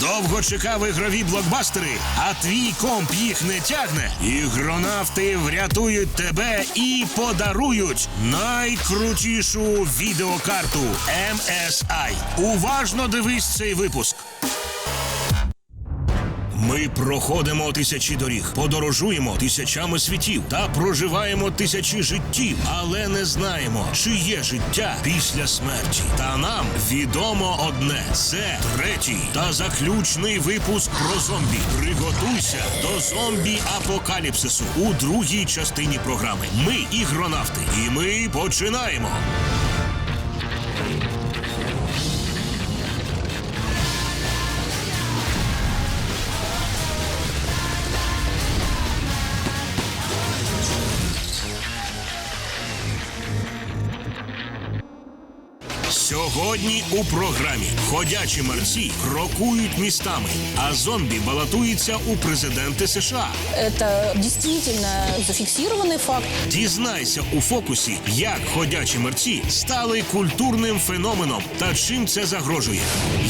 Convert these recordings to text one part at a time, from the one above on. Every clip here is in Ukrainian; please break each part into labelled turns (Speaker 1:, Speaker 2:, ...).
Speaker 1: Довго чекав ігрові блокбастери, а твій комп їх не тягне. Ігронавти врятують тебе і подарують найкрутішу відеокарту MSI. Уважно дивись цей випуск. Ми проходимо тисячі доріг, подорожуємо тисячами світів та проживаємо тисячі життів, але не знаємо, чи є життя після смерті. Та нам відомо одне: це третій та заключний випуск про зомбі. Приготуйся до зомбі апокаліпсису у другій частині програми. Ми ігронавти, і ми починаємо. Сьогодні у програмі ходячі мерці крокують містами, а зомбі балотуються у президенти США.
Speaker 2: Это действительно зафиксированный факт.
Speaker 1: Дізнайся у фокусі, як ходячі мерці стали культурним феноменом та чим це загрожує.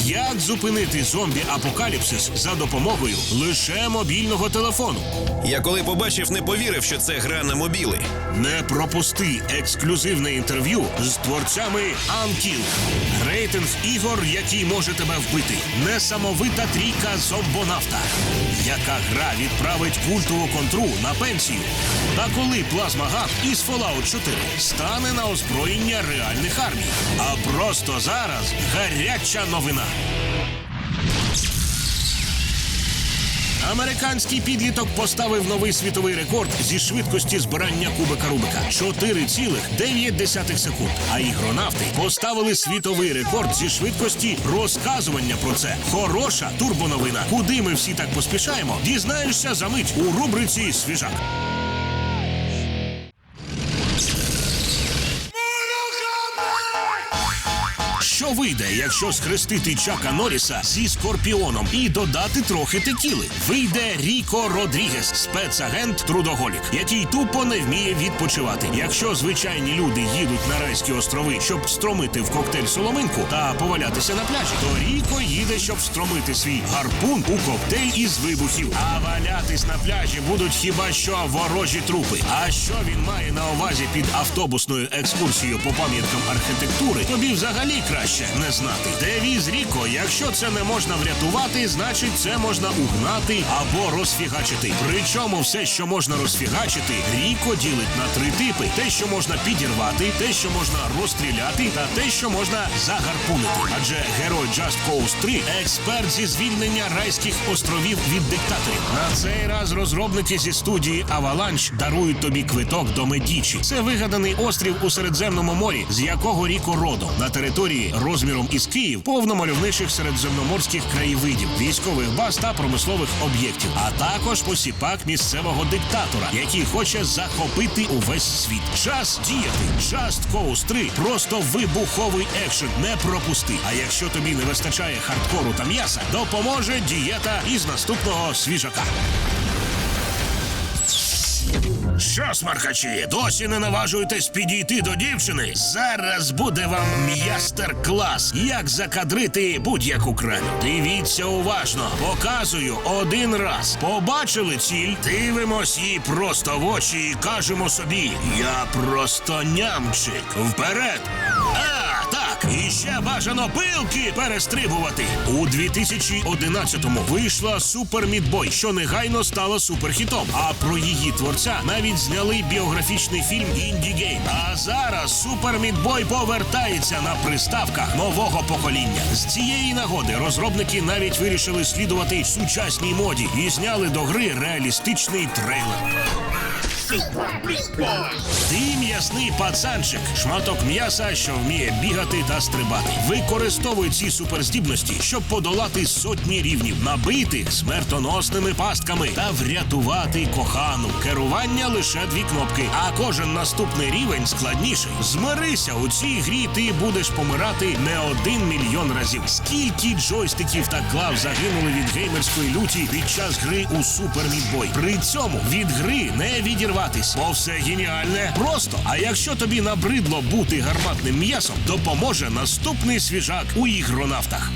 Speaker 1: Як зупинити зомбі-апокаліпсис за допомогою лише мобільного телефону.
Speaker 3: Я коли побачив, не повірив, що це гра на мобіли.
Speaker 1: Не пропусти ексклюзивне інтерв'ю з творцями Unkill. Рейтинг ігор, який може тебе вбити. Несамовита трійка зомбонавта. Яка гра відправить культову контру на пенсію? Та коли плазма гад із Fallout 4 стане на озброєння реальних армій. А просто зараз гаряча новина. Американський підліток поставив новий світовий рекорд зі швидкості збирання кубика Рубика 4,9 секунд. А ігронавти поставили світовий рекорд зі швидкості розказування про це. Хороша турбоновина. Куди ми всі так поспішаємо? Дізнаєшся за мить у рубриці Свіжак. Що вийде, якщо схрестити Чака Норріса зі Скорпіоном і додати трохи текіли? Вийде Ріко Родрігес, спецагент трудоголік, який тупо не вміє відпочивати. Якщо звичайні люди їдуть на райські острови, щоб встромити в коктейль соломинку та повалятися на пляжі, то Ріко їде, щоб встромити свій гарпун у коктейль із вибухів. А валятись на пляжі будуть хіба що ворожі трупи. А що він має на увазі під автобусною екскурсією по пам'яткам архітектури, тобі взагалі краще не знати. Девіз Ріко, якщо це не можна врятувати, значить це можна угнати або розфігачити. Причому все, що можна розфігачити, Ріко ділить на три типи: те, що можна підірвати, те, що можна розстріляти, та те, що можна загарпунити. Адже герой Just Cause 3 – експерт зі звільнення райських островів від диктаторів. На цей раз розробники зі студії Avalanche дарують тобі квиток до Медічі. Це вигаданий острів у Середземному морі, з якого Ріко родом на території розміром із Київ, повно мальовничих середземноморських краєвидів, військових баз та промислових об'єктів, а також посіпак місцевого диктатора, який хоче захопити увесь світ. Час діяти. Just Cause 3 – просто вибуховий екшен. Не пропусти. А якщо тобі не вистачає хардкору та м'яса, допоможе дієта із наступного свіжака. Що, смаркачі, досі не наважуєтесь підійти до дівчини? Зараз буде вам м'ястер-клас, як закадрити будь-яку кралю. Дивіться уважно, показую один раз. Побачили ціль, дивимось їй просто в очі і кажемо собі: Я просто нямчик. Вперед! А, так, і ще бажано пилки перестрибувати. У 2011-му вийшла Супер Мідбой, що негайно стала суперхітом. А про її творця навіть зняли біографічний фільм Інді Гейм. А зараз Супер Мідбой повертається на приставках нового покоління. З цієї нагоди розробники навіть вирішили слідувати сучасній моді і зняли до гри реалістичний трейлер. Ти м'ясний пацанчик, шматок м'яса, що вміє бігати та стрибати. Використовуй ці суперздібності, щоб подолати сотні рівнів, набитих смертоносними пастками та врятувати кохану. Керування лише дві кнопки, а кожен наступний рівень складніший. Змирися у цій грі, ти будеш помирати не один мільйон разів. Скільки джойстиків та клав загинули від геймерської люті під час гри у Супер Мідбой. При цьому від гри не відірватись, бо все геніальне просто. А якщо тобі набридло бути гарматним м'ясом, допоможе наступний свіжак у ігронавтах.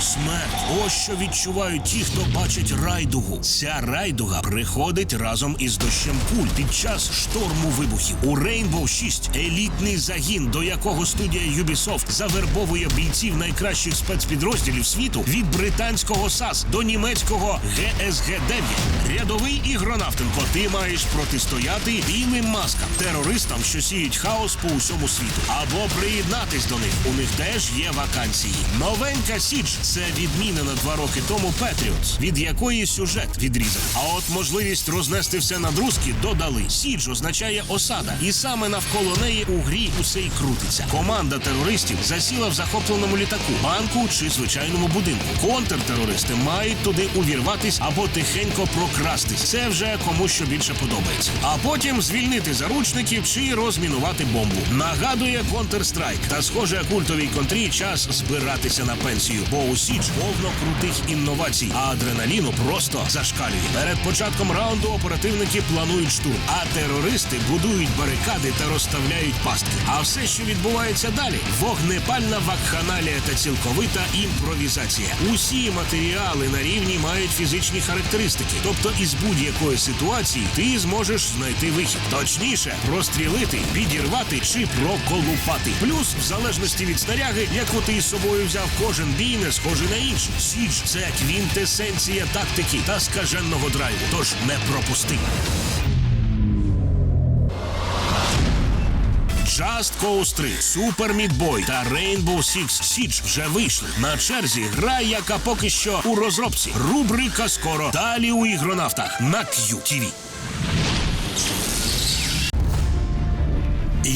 Speaker 1: Смерть. Ось що відчувають ті, хто бачить райдугу. Ця райдуга приходить разом із дощем куль під час шторму вибухів. У Rainbow 6 елітний загін, до якого студія Ubisoft завербовує бійців найкращих спецпідрозділів світу від британського САС до німецького ГСГ-9. Рядовий ігронавтенко, ти маєш протистояти білим маскам, терористам, що сіють хаос по усьому світу, або приєднатись до них. У них теж є вакансії. Новенька Сідж це відмінена два роки тому Петріотс, від якої сюжет відрізав. А от можливість рознести все на друзки додали. Сідж означає осада, і саме навколо неї у грі усе й крутиться. Команда терористів засіла в захопленому літаку, банку чи звичайному будинку. Контртерористи мають туди увірватись або тихенько прокрастись. Це вже кому що більше подобається. А потім звільнити заручників чи розмінувати бомбу. Нагадує Counter-Strike. Та схоже, культовій контрі час збиратися на пенсію, бо у Січ повно крутих інновацій, а адреналіну просто зашкалює. Перед початком раунду оперативники планують штурм, а терористи будують барикади та розставляють пастки. А все, що відбувається далі, вогнепальна вакханалія та цілковита імпровізація. Усі матеріали на рівні мають фізичні характеристики, тобто із будь-якої ситуації ти зможеш знайти вихід. Точніше, прострілити, підірвати чи проколупати. Плюс, в залежності від снаряги, яку ти із собою взяв, кожен бій не схожий на інший. Січ це квінтесенція тактики та скаженого драйву. Тож не пропусти. Just Cause 3, Super Meat Boy та Rainbow Six Siege вже вийшли. На черзі гра, яка поки що у розробці. Рубрика скоро. Далі у ігронавтах на QTV.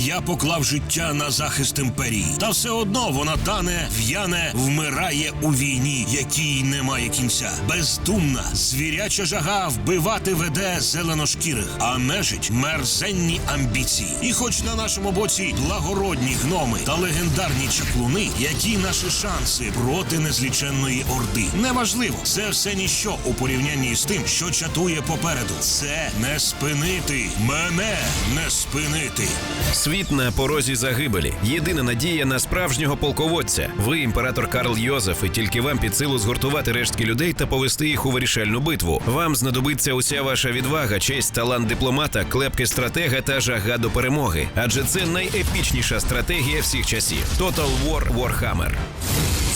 Speaker 1: Я поклав життя на захист імперії, та все одно вона тане, в'яне, вмирає у війні, якій немає кінця. Бездумна, звіряча жага вбивати веде зеленошкірих, а нежить мерзенні амбіції. І хоч на нашому боці благородні гноми та легендарні чаклуни, які наші шанси проти незліченної орди. Неважливо, це все ніщо у порівнянні з тим, що чатує попереду. Це не спинити. Мене не спинити.
Speaker 3: Світ на порозі загибелі. Єдина надія на справжнього полководця. Ви, імператор Карл Йозеф, і тільки вам під силу згуртувати рештки людей та повести їх у вирішальну битву. Вам знадобиться уся ваша відвага, честь, талант дипломата, клепки стратега та жага до перемоги. Адже це найепічніша стратегія всіх часів. Total War Warhammer.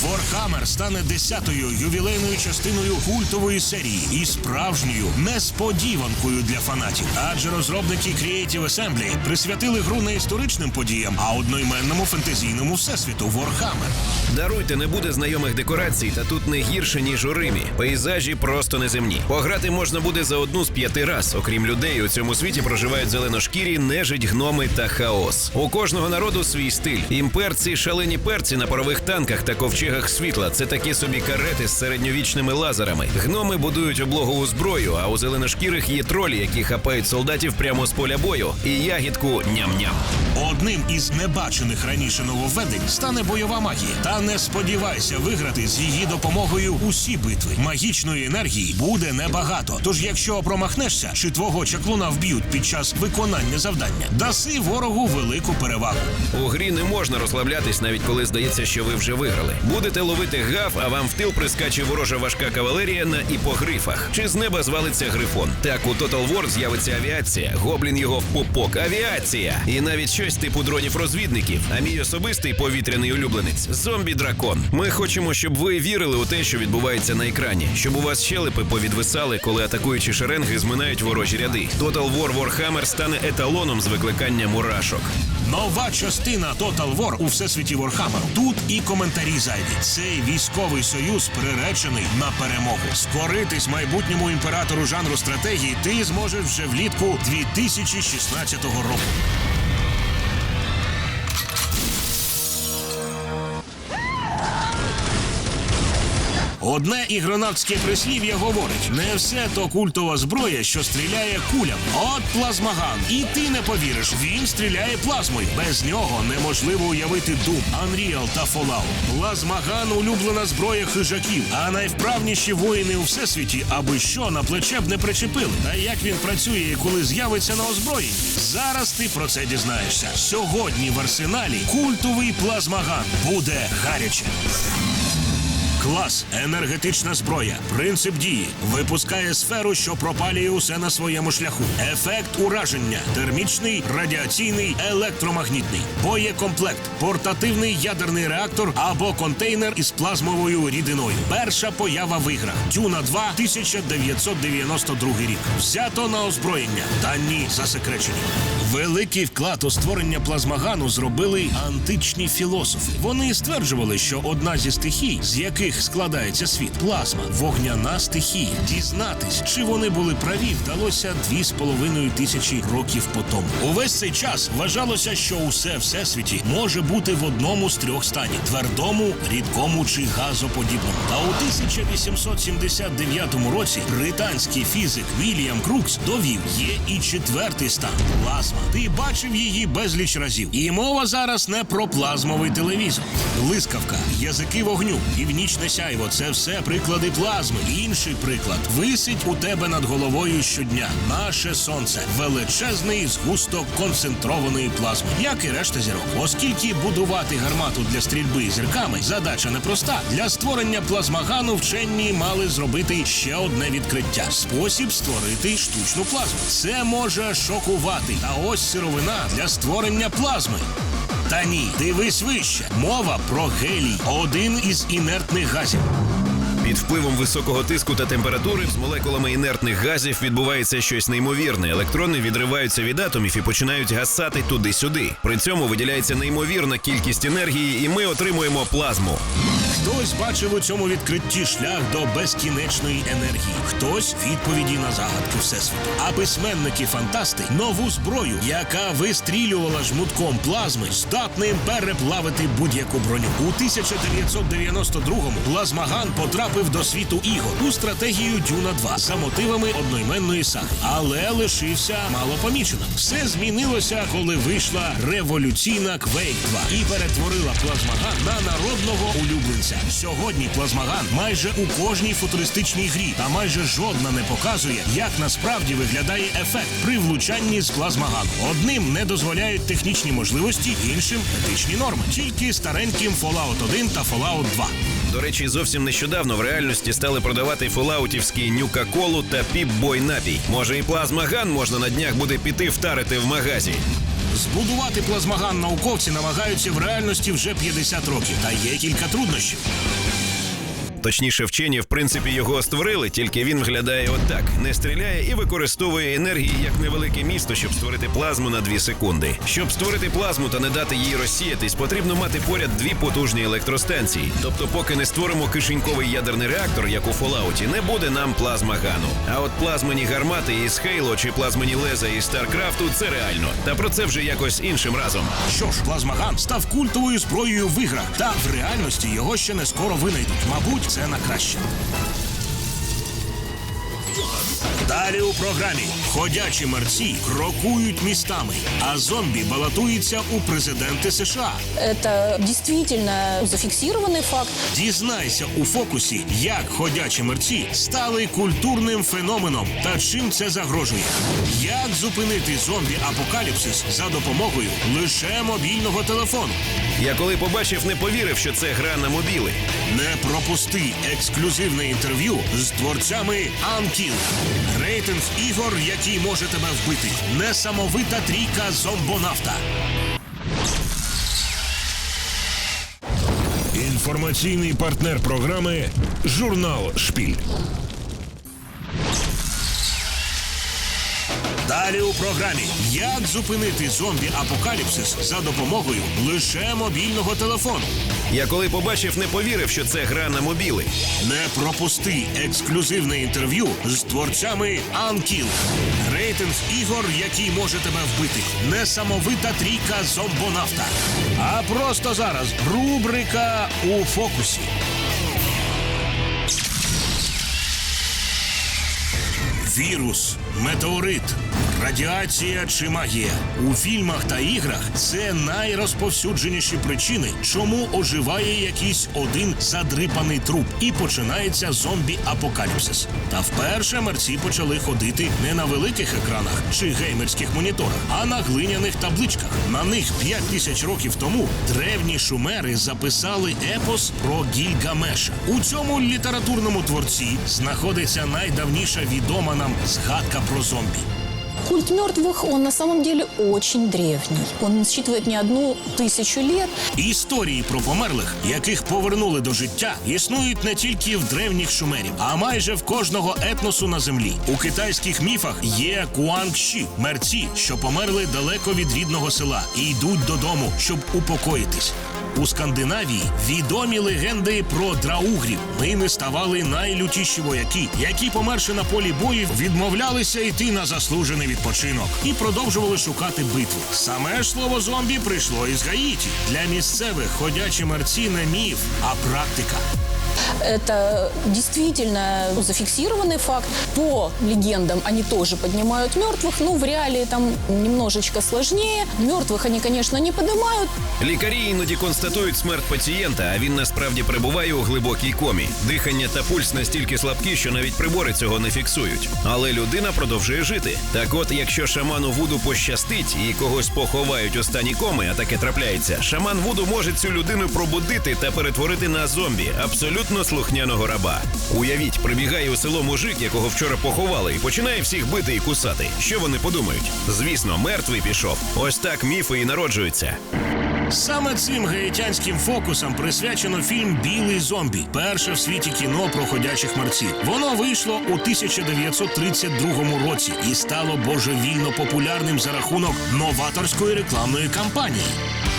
Speaker 1: Warhammer стане десятою ювілейною частиною культової серії і справжньою несподіванкою для фанатів. Адже розробники Creative Assembly присвятили гру не історичним подіям, а одноіменному фентезійному всесвіту Warhammer.
Speaker 3: Даруйте, не буде знайомих декорацій, та тут не гірше, ніж у Римі. Пейзажі просто неземні. Пограти можна буде за одну з п'яти раз. Окрім людей, у цьому світі проживають зеленошкірі, нежить, гноми та хаос. У кожного народу свій стиль. Імперці, шалені перці на парових танках та ковчегах світла. Це такі собі карети з середньовічними лазерами. Гноми будують облогову зброю, а у зеленошкірих є тролі, які хапають солдатів прямо з поля бою. І ягідку ням-ням.
Speaker 1: Одним із небачених раніше нововведень стане бойова магія. Та не сподівайся виграти з її допомогою усі битви. Магічної енергії буде небагато. Тож, якщо промахнешся, чи твого чаклуна вб'ють під час виконання завдання, даси ворогу велику перевагу.
Speaker 3: У грі не можна розслаблятись, навіть коли здається, що ви вже виграли. Будете ловити гав, а вам в тил прискаче ворожа важка кавалерія на іпогрифах. Чи з неба звалиться грифон? Так у Total War з'явиться авіація. Гоблін його в пупок. Авіація! І навіть щось типу дронів-розвідників. А мій особистий повітряний улюбленець зомбі-дракон. Ми хочемо, щоб ви вірили у те, що відбувається на екрані, щоб у вас щелепи повідвисали, коли атакуючі шеренги зминають ворожі ряди. Total War Warhammer стане еталоном з викликання мурашок.
Speaker 1: Нова частина Total War у всесвіті Warhammer. Тут і коментарі зайві. Цей військовий союз приречений на перемогу. Скоритись майбутньому імператору жанру стратегії ти зможеш вже влітку 2016 року. Одне ігронавтське прислів'я говорить: не все то культова зброя, що стріляє кулям. От плазмаган. І ти не повіриш, він стріляє плазмою. Без нього неможливо уявити Doom, Unreal та Fallout. Плазмаган улюблена зброя хижаків, а найвправніші воїни у всесвіті, аби що на плече б не причепили. Та як він працює коли з'явиться на озброєнні? Зараз ти про це дізнаєшся. Сьогодні в арсеналі культовий плазмаган буде гаряче. Клас, енергетична зброя, принцип дії, випускає сферу, що пропалює усе на своєму шляху. Ефект ураження, термічний, радіаційний, електромагнітний, боєкомплект, портативний ядерний реактор або контейнер із плазмовою рідиною. Перша поява в іграх. Дюна 2, 1992 рік. Взято на озброєння. Дані засекречені. Великий вклад у створення плазмагану зробили античні філософи. Вони стверджували, що одна зі стихій, з яких складається світ, плазма, вогняна стихія. Дізнатись, чи вони були праві, вдалося дві з половиною тисячі років по тому. Увесь цей час вважалося, що усе всесвіті може бути в одному з трьох станів: твердому, рідкому чи газоподібному. Та у 1879 році британський фізик Вільям Крукс довів, є і четвертий стан плазма. Ти бачив її безліч разів. І мова зараз не про плазмовий телевізор. Блискавка, язики вогню, північне сяйво це все приклади плазми. Інший приклад висить у тебе над головою щодня. Наше сонце величезний згусток концентрованої плазми, як і решта зірок. Оскільки будувати гармату для стрільби зірками задача непроста. Для створення плазмагану вчені мали зробити ще одне відкриття: спосіб створити штучну плазму. Це може шокувати. Та ось сировина для створення плазми. Та ні, дивись вище. Мова про гелій, один із інертних газів.
Speaker 3: Під впливом високого тиску та температури з молекулами інертних газів відбувається щось неймовірне. Електрони відриваються від атомів і починають гасати туди-сюди. При цьому виділяється неймовірна кількість енергії, і ми отримуємо плазму.
Speaker 1: Хтось бачив у цьому відкритті шлях до безкінечної енергії, хтось відповіді на загадки всесвіту. А письменники фантасти нову зброю, яка вистрілювала жмутком плазми, здатним переплавити будь-яку броню. У 1992-му плазмаган потрапив до світу ігор у стратегію Дюна 2 за мотивами одноіменної саги, але лишився малопоміченим. Все змінилося, коли вийшла революційна Quake 2 і перетворила плазмаган на народного улюбленця. Сьогодні плазмаган майже у кожній футуристичній грі, та майже жодна не показує, як насправді виглядає ефект при влучанні з плазмагану. Одним не дозволяють технічні можливості, іншим етичні норми. Тільки стареньким Fallout 1 та Fallout 2.
Speaker 3: До речі, зовсім нещодавно в реальності стали продавати фолаутівський нюка-колу та піп-бой напій. Може, і плазмаган можна на днях буде піти втарити в магазі.
Speaker 1: Збудувати плазмаган науковці намагаються в реальності вже 50 років. Та є кілька труднощів.
Speaker 3: Точніше, вчені, в принципі, його створили, тільки він виглядає отак: не стріляє і використовує енергії як невелике місто, щоб створити плазму на 2 секунди. Щоб створити плазму та не дати їй розсіятись, потрібно мати поряд дві потужні електростанції. Тобто, поки не створимо кишеньковий ядерний реактор, як у Фолауті, не буде нам плазмагану. А от плазмені гармати із Хейло чи плазмені леза із Старкрафту це реально. Та про це вже якось іншим разом.
Speaker 1: Що ж, плазмаган став культовою зброєю в іграх, та в реальності його ще не скоро винайдуть. Мабуть, це на краще. Далі у програмі ходячі мерці крокують містами, а зомбі балотуються у президенти США.
Speaker 2: Это действительно зафиксированный факт.
Speaker 1: Дізнайся у фокусі, як ходячі мерці стали культурним феноменом та чим це загрожує. Як зупинити зомбі-апокаліпсис за допомогою лише мобільного телефону.
Speaker 3: Я коли побачив, не повірив, що це гра на мобіли.
Speaker 1: Не пропусти ексклюзивне інтерв'ю з творцями Unkill. Рейтинг ігор, який може тебе вбити. Несамовита трійка зомбонавта. Інформаційний партнер програми Журнал Шпіль. Далі у програмі Як зупинити зомбі-апокаліпсис за допомогою лише мобільного телефону.
Speaker 3: Я коли побачив, не повірив, що це гра на мобіли.
Speaker 1: Не пропусти ексклюзивне інтерв'ю з творцями Unkill. Рейтинг ігор, який може тебе вбити. Несамовита трійка зомбонавта. А просто зараз рубрика у фокусі. Вірус, метеорит, радіація чи магія у фільмах та іграх це найрозповсюдженіші причини, чому оживає якийсь один задрипаний труп і починається зомбі-апокаліпсис. Та вперше мерці почали ходити не на великих екранах чи геймерських моніторах, а на глиняних табличках. На них 5 тисяч років тому древні шумери записали епос про Гільгамеша. У цьому літературному творці знаходиться найдавніша відома нам згадка про зомбі.
Speaker 2: Культ мертвых, он на самом деле очень древний. Он насчитывает не одну тысячу лет.
Speaker 1: Історії про померлих, яких повернули до життя, існують не тільки в древніх шумерів, а майже в кожного етносу на землі. У китайських міфах є куангші мерці, що померли далеко від рідного села і йдуть додому, щоб упокоїтись. У Скандинавії відомі легенди про драугрів. Ними ставали найлютіші вояки, які, померши на полі бою, відмовлялися йти на заслужений відпочинок і продовжували шукати битву. Саме слово зомбі прийшло із Гаїті. Для місцевих ходячі мерці не міф, а практика.
Speaker 2: Это действительно зафиксированный факт. По легендам они тоже поднимают мертвых, но в реалии там немножечко сложнее. Мертвых они, конечно, не поднимают.
Speaker 3: Лікарі іноді констатують смерть пацієнта, а він насправді перебуває у глибокій комі. Дихання та пульс настільки слабкі, що навіть прибори цього не фіксують. Але людина продовжує жити. Так от, якщо шаману Вуду пощастить і когось поховають у стані коми, а таке трапляється, шаман Вуду може цю людину пробудити та перетворити на зомбі, абсолютно слухняного раба. Уявіть, прибігає у село мужик, якого вчора поховали, і починає всіх бити і кусати. Що вони подумають? Звісно, мертвий пішов. Ось так міфи і народжуються.
Speaker 1: Саме цим гаїтянським фокусам присвячено фільм Білий зомбі, перше в світі кіно про ходячих мерців. Воно вийшло у 1932 році і стало божевільно популярним за рахунок новаторської рекламної кампанії.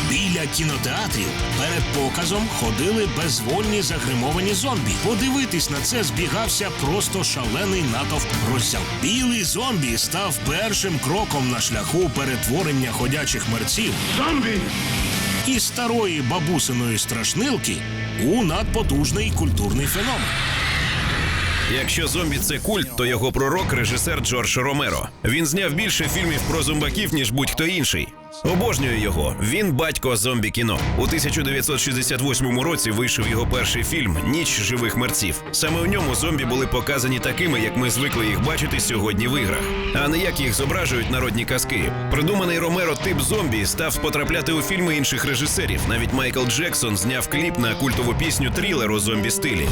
Speaker 1: Біля кінотеатрів перед показом ходили безвольні загримовані зомбі. Подивитись на це збігався просто шалений натовп роззяв. Білий зомбі став першим кроком на шляху перетворення ходячих мерців із старої бабусиної страшнилки у надпотужний культурний феномен.
Speaker 3: Якщо зомбі це культ, то його пророк режисер Джордж Ромеро. Він зняв більше фільмів про зомбаків, ніж будь-хто інший. Обожнюю його. Він батько зомбі кіно. У 1968 році вийшов його перший фільм Ніч живих мерців. Саме у ньому зомбі були показані такими, як ми звикли їх бачити сьогодні в іграх, а не як їх зображують народні казки. Придуманий Ромеро тип зомбі став потрапляти у фільми інших режисерів. Навіть Майкл Джексон зняв кліп на культову пісню трилер у зомбі стилі.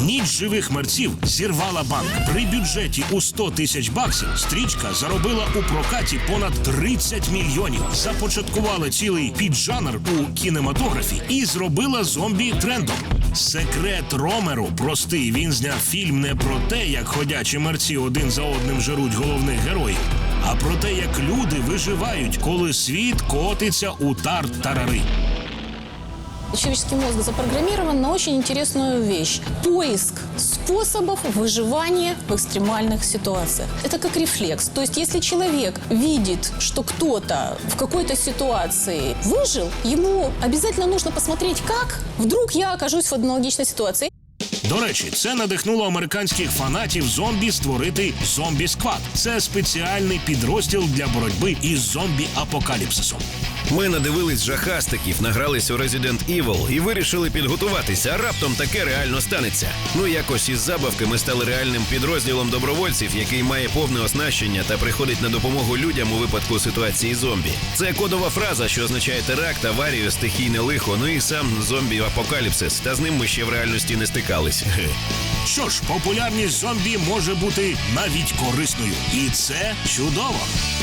Speaker 1: Ніч живих мерців зірвала банк. При бюджеті у 100 тисяч баксів стрічка заробила у прокаті понад 30 мільйонів. Започаткувала цілий піджанр у кінематографі і зробила зомбі трендом. Секрет Ромеру простий. Він зняв фільм не про те, як ходячі мерці один за одним жируть головних героїв, а про те, як люди виживають, коли світ котиться у тар-тарари.
Speaker 2: Человеческий мозг запрограммирован на очень интересную вещь. Поиск способов выживания в экстремальных ситуациях. Это как рефлекс. То есть, если человек видит, что кто-то в какой-то ситуации выжил, ему обязательно нужно посмотреть, как вдруг я окажусь в аналогичной ситуации.
Speaker 1: До речі, це надихнуло американських фанатів зомбі створити зомбі сквад. Це спеціальний підрозділ для боротьби із зомбі-апокаліпсисом.
Speaker 3: Ми надивились жахастиків, награлись у Resident Evil і вирішили підготуватися. А раптом таке реально станеться. Ну якось із забавки ми стали реальним підрозділом добровольців, який має повне оснащення та приходить на допомогу людям у випадку ситуації зомбі. Це кодова фраза, що означає теракт, аварію, стихійне лихо. Ну і сам зомбі-апокаліпсис. Та з ним ми ще в реальності не стикались.
Speaker 1: Що ж, популярність зомбі може бути навіть корисною, і це чудово.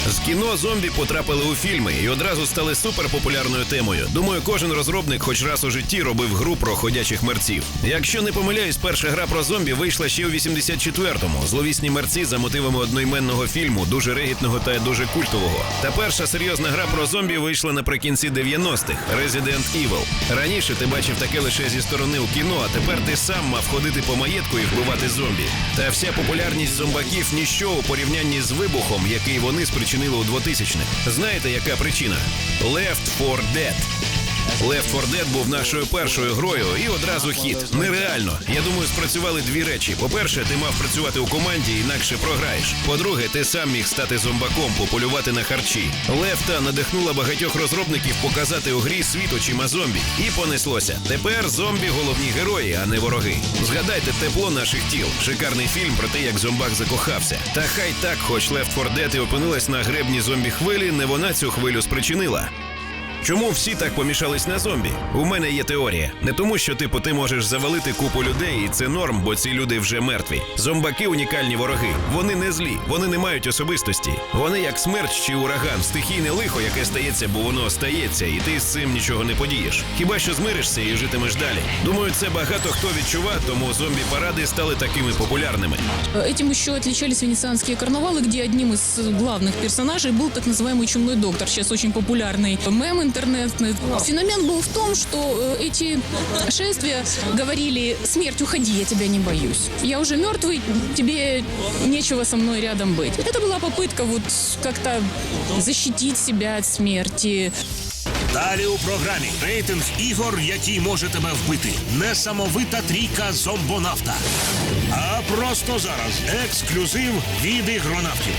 Speaker 3: З кіно зомбі потрапили у фільми і одразу стали суперпопулярною темою. Думаю, кожен розробник хоч раз у житті робив гру про ходячих мерців. Якщо не помиляюсь, перша гра про зомбі вийшла ще у 84-му. Зловісні мерці за мотивами одноіменного фільму, дуже регітного та дуже культового. Та перша серйозна гра про зомбі вийшла наприкінці 90-х Resident Evil. Раніше ти бачив таке лише зі сторони у кіно, а тепер ти сам мав ходити по маєтку і вбивати зомбі. Та вся популярність зомбаків ніщо у порівнянні з вибухом, який вони спричинили у 2000-х. Знаєте, яка причина? Left 4 Dead. Left 4 Dead був нашою першою грою і одразу хіт. Нереально. Я думаю, спрацювали дві речі. По-перше, ти мав працювати у команді, інакше програєш. По-друге, ти сам міг стати зомбаком, пополювати на харчі. Лефта надихнула багатьох розробників показати у грі світ очима зомбі. І понеслося. Тепер зомбі головні герої, а не вороги. Згадайте тепло наших тіл. Шикарний фільм про те, як зомбак закохався. Та хай так, хоч Left 4 Dead і опинилась на гребні зомбі хвилі, не вона цю хвилю спричинила. Чому всі так помішались на зомбі? У мене є теорія. Не тому, що типу ти можеш завалити купу людей, і це норм, бо ці люди вже мертві. Зомбаки унікальні вороги. Вони не злі, вони не мають особистості. Вони як смерч чи ураган, стихійне лихо, яке стається, бо воно стається, і ти з цим нічого не подієш. Хіба що змиришся і житимеш далі. Думаю, це багато хто відчував, тому зомбі-паради стали такими популярними.
Speaker 2: Этим еще отличались венецианские карнавалы, где одним из главных персонажей был так называемый чумной доктор, сейчас очень популярный мем интернетный. Феномен был в том, что э, эти шествия говорили «Смерть, уходи, я тебя не боюсь. Я уже мертвый, тебе нечего со мной рядом быть». Это была попытка вот как-то защитить себя от смерти.
Speaker 1: Далі у програмі рейтинг ігор, які може тебе вбити. Несамовита трійка зомбонавта. А просто зараз ексклюзив від ігронавтів.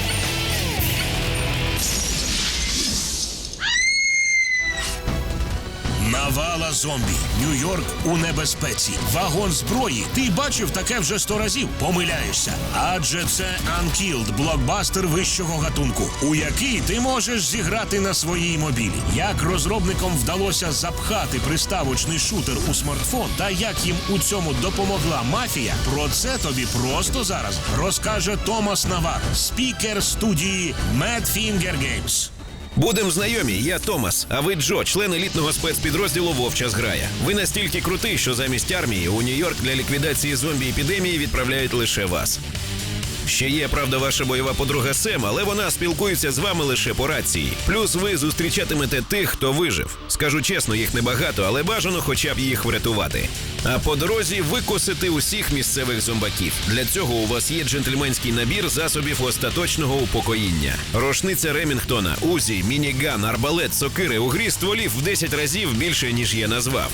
Speaker 1: Навала зомбі. Нью-Йорк у небезпеці. Вагон зброї. Ти бачив таке вже сто разів. Помиляєшся. Адже це Unkilled, блокбастер вищого гатунку, у який ти можеш зіграти на своїй мобілі. Як розробникам вдалося запхати приставочний шутер у смартфон, та як їм у цьому допомогла мафія, про це тобі просто зараз розкаже Томас Навар, спікер студії Mad Finger Games.
Speaker 3: Будем знайомі, я Томас, а ви Джо, член елітного спецпідрозділу Вовча зграя. Ви настільки крутий, що замість армії у Нью-Йорк для ліквідації зомбі-епідемії відправляють лише вас. Ще є, правда, ваша бойова подруга Сем, але вона спілкується з вами лише по рації. Плюс ви зустрічатимете тих, хто вижив. Скажу чесно, їх небагато, але бажано хоча б їх врятувати. А по дорозі викосити усіх місцевих зомбаків. Для цього у вас є джентльменський набір засобів остаточного упокоїння. Рушниця Ремінгтона, Узі, мініган, арбалет, сокири у грі стволів в 10 разів більше, ніж я назвав.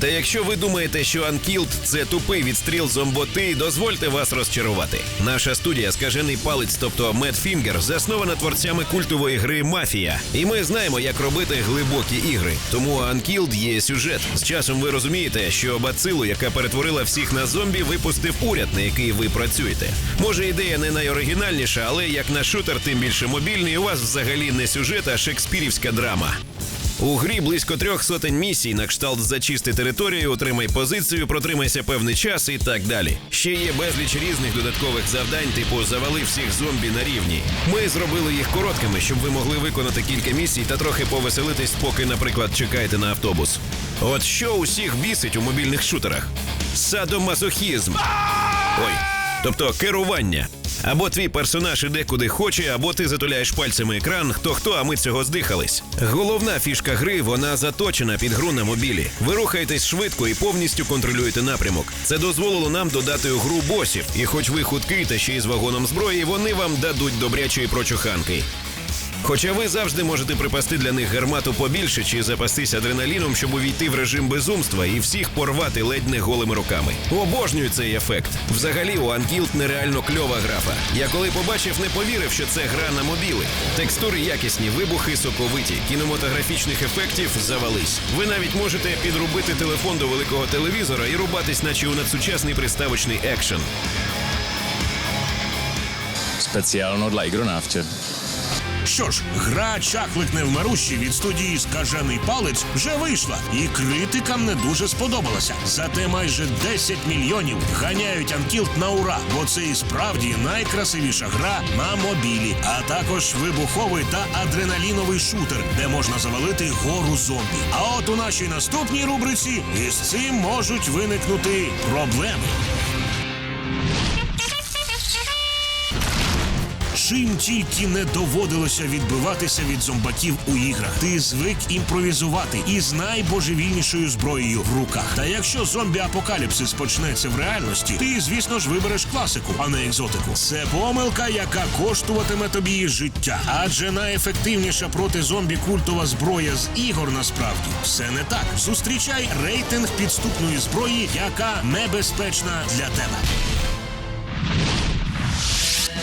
Speaker 3: Та якщо ви думаєте, що Unkilled – це тупий відстріл зомботи, дозвольте вас розчарувати. Наша студія Скажений палець, тобто Finger, заснована творцями культової гри Мафія. І ми знаємо, як робити глибокі ігри. Тому Unkilled є сюжет. З часом ви розумієте, що бацилу, яка перетворила всіх на зомбі, випустив уряд, на який ви працюєте. Може, ідея не найоригінальніша, але як на шутер, тим більше мобільний, у вас взагалі не сюжет, а шекспірівська драма. У грі близько трьох сотень місій на кшталт зачисти територію, отримай позицію, протримайся певний час і так далі. Ще є безліч різних додаткових завдань, типу завали всіх зомбі на рівні. Ми зробили їх короткими, щоб ви могли виконати кілька місій та трохи повеселитись, поки, наприклад, чекаєте на автобус. От що усіх бісить у мобільних шутерах? Садомазохізм. Ой, тобто керування. Або твій персонаж іде куди хоче, або ти затуляєш пальцями екран, хто хто, а ми цього здихались. Головна фішка гри вона заточена під гру на мобілі. Ви рухаєтесь швидко і повністю контролюєте напрямок. Це дозволило нам додати у гру босів, і хоч ви худкий та ще й з вагоном зброї, вони вам дадуть добрячої прочуханки. Хоча ви завжди можете припасти для них гармату побільше чи запастись адреналіном, щоб увійти в режим безумства і всіх порвати ледь не голими руками. Обожнюю цей ефект. Взагалі, у Unkilled нереально кльова графа. Я коли побачив, не повірив, що це гра на мобіли. Текстури якісні, вибухи соковиті, кінематографічних ефектів завались. Ви навіть можете підрубити телефон до великого телевізора і рубатись, наче у надсучасний приставочний екшен.
Speaker 4: Спеціально для ігронавтів.
Speaker 1: Що ж, гра Чаклик невмирущий від студії Скажений палець вже вийшла, і критикам не дуже сподобалася. Зате майже 10 мільйонів ганяють Анкілд на ура, бо це і справді найкрасивіша гра на мобілі, а також вибуховий та адреналіновий шутер, де можна завалити гору зомбі. А от у нашій наступній рубриці із цим можуть виникнути проблеми. Чим тільки не доводилося відбиватися від зомбаків у іграх. Ти звик імпровізувати із найбожевільнішою зброєю в руках. Та якщо зомбі-апокаліпсис почнеться в реальності, ти, звісно ж, вибереш класику, а не екзотику. Це помилка, яка коштуватиме тобі життя. Адже найефективніша проти зомбі культова зброя з ігор насправді все не так. Зустрічай рейтинг підступної зброї, яка небезпечна для тебе.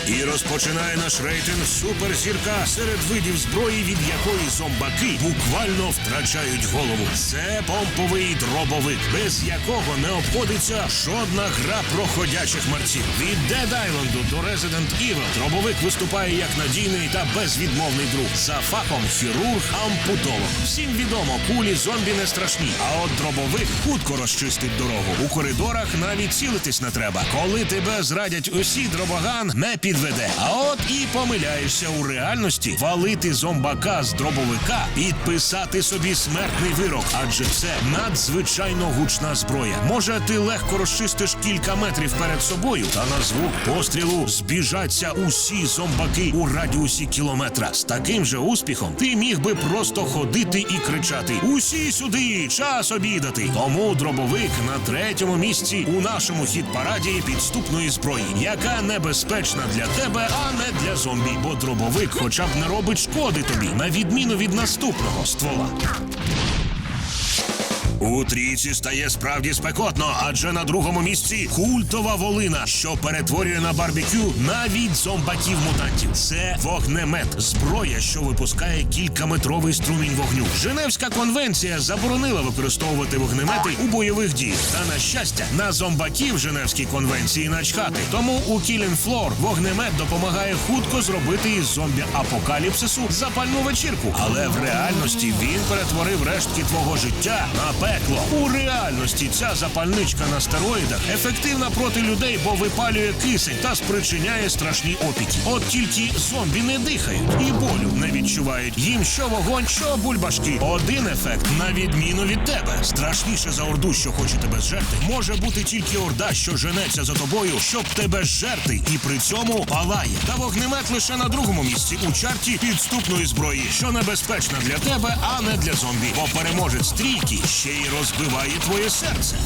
Speaker 1: І розпочинає наш рейтинг суперзірка серед видів зброї, від якої зомбаки буквально втрачають голову. Це помповий дробовик, без якого не обходиться жодна гра проходячих марців. Від Dead Island до Resident Evil дробовик виступає як надійний та безвідмовний друг. За фахом хірург ампутолог. Всім відомо, кулі зомбі не страшні. А от дробовик хутко розчистить дорогу. У коридорах навіть цілитись не треба. Коли тебе зрадять усі, дробоган не підведе. А от і помиляєшся у реальності валити зомбака з дробовика, підписати собі смертний вирок, адже це надзвичайно гучна зброя. Може, ти легко розчистиш кілька метрів перед собою, та на звук пострілу збіжаться усі зомбаки у радіусі кілометра. З таким же успіхом ти міг би просто ходити і кричати: Усі сюди, час обідати. Тому дробовик на третьому місці у нашому хіт-параді підступної зброї, яка небезпечна для тебе, а не для зомбі. Бо дробовик, хоча б не робить шкоди тобі, на відміну від наступного ствола. У трійці стає справді спекотно, адже на другому місці культова волина, що перетворює на барбекю навіть зомбаків-мутантів. Це вогнемет, зброя, що випускає кількаметровий струмінь вогню. Женевська конвенція заборонила використовувати вогнемети у бойових діях. Та на щастя, на зомбаків Женевській конвенції начхати. Тому у Killing Floor вогнемет допомагає хутко зробити із зомбі-апокаліпсису запальну вечірку. Але в реальності він перетворив рештки твого життя на пекло. У реальності ця запальничка на стероїдах ефективна проти людей, бо випалює кисень та спричиняє страшні опіки. От тільки зомбі не дихають і болю не відчувають. Їм що вогонь, що бульбашки. Один ефект на відміну від тебе. Страшніше за орду, що хоче тебе зжерти, може бути тільки орда, що женеться за тобою, щоб тебе зжерти, і при цьому палає. Та вогнемет лише на другому місці у чарті підступної зброї, що небезпечна для тебе, а не для зомбі. Бо переможець трійки ще й розбиває твоє серце.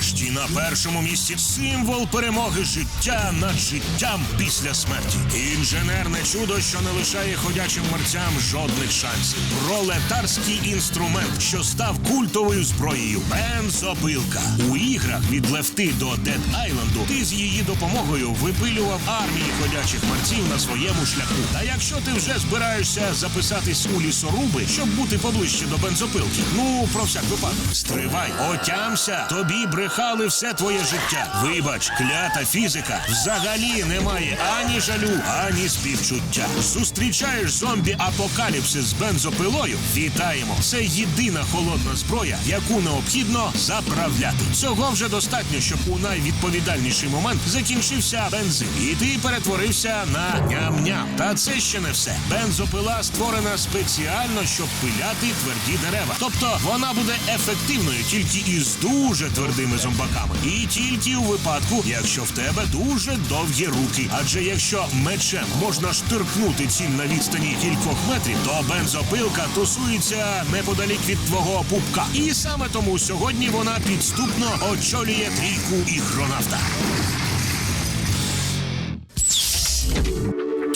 Speaker 1: Нарешті на першому місці символ перемоги життя над життям після смерті. Інженерне чудо, що не лишає ходячим мерцям жодних шансів. Пролетарський інструмент, що став культовою зброєю. Бензопилка. У іграх від лефти до Дед Айленду ти з її допомогою випилював армії ходячих мерців на своєму шляху. Та якщо ти вже збираєшся записатись у лісоруби, щоб бути поближче до бензопилки, ну про всяк випадок, стривай, отямся, тобі брехали все твоє життя. Вибач, клята фізика взагалі немає ані жалю, ані співчуття. Зустрічаєш зомбі апокаліпсис з бензопилою? Вітаємо! Це єдина холодна зброя, яку необхідно заправляти. Цього вже достатньо, щоб у найвідповідальніший момент закінчився бензин, і ти перетворився на ням-ням. Та це ще не все. Бензопила створена спеціально, щоб пиляти тверді дерева. Тобто вона буде ефективною тільки із дуже твердими зомбаками. І тільки у випадку, якщо в тебе дуже довгі руки. Адже якщо мечем можна штиркнути ціль на відстані кількох метрів, то бензопилка тусується неподалік від твого пупка. І саме тому сьогодні вона підступно очолює трійку ігронавта.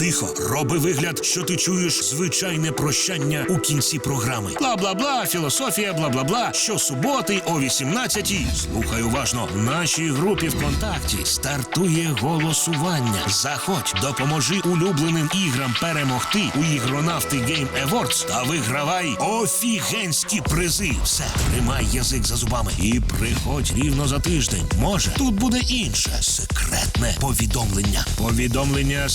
Speaker 1: Тихо, роби вигляд, що ти чуєш звичайне прощання у кінці програми. Бла бла бла, філософія, бла бла бла. Щосуботи о 18-й. Слухай уважно. В нашій групі ВКонтакті стартує голосування. Заходь, допоможи улюбленим іграм перемогти у ігронавти Game Awards та вигравай офігенські призи. Все, тримай язик за зубами і приходь рівно за тиждень. Може, тут буде інше секретне повідомлення. Повідомлення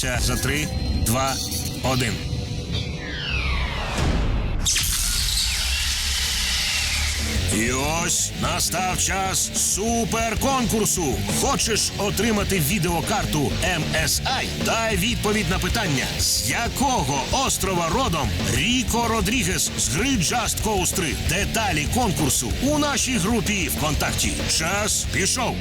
Speaker 1: самознищитися за три, два, один. І ось настав час суперконкурсу. Хочеш отримати відеокарту MSI? Дай відповідь на питання, з якого острова родом Ріко Родрігес з гри Just Cause 3. Деталі конкурсу у нашій групі ВКонтакті. Час пішов.